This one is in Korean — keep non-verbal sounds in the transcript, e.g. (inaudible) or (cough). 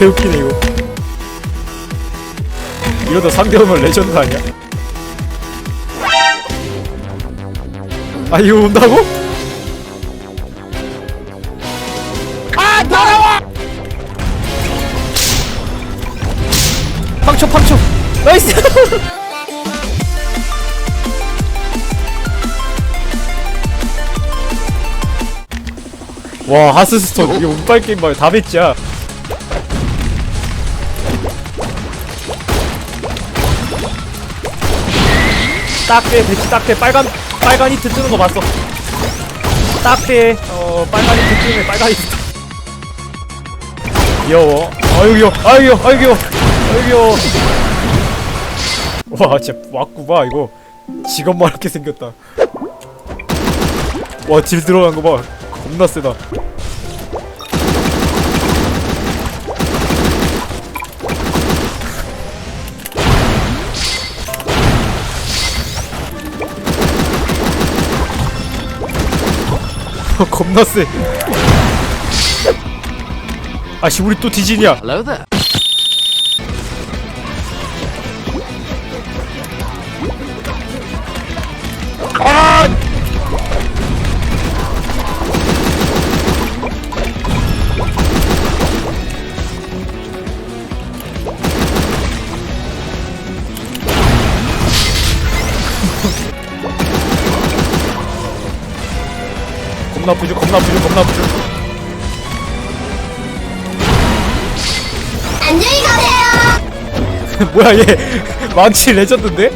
개웃기네 이거 이러다 상대 오면 레전드 아니야? 아 이거 온다고? 아 날아와! 팡쳐 팡쳐 나이스 (laughs) 와 하스스톤 이게 운빨 게임 봐요 다 뱉지야 딱대 배치 딱대 빨간 빨간 히트 뜨는 거 봤어. 딱대 어 빨간 히트 뜨네 빨간 히트. 귀여워. 아유 귀여워. 아유 귀여워. 아유 귀여워. 아유 귀여워. 와 진짜 왔구 봐 이거. 직업만 이렇게 생겼다. 와 딜 들어간 거봐. 겁나 세다 (laughs) 겁나 세 아씨 우리 또 디진이야 겁나 부죠 겁나 부죠 겁나 부죠 안녕히 가세요. (laughs) 뭐야 얘 (laughs) 망치 레전드인데?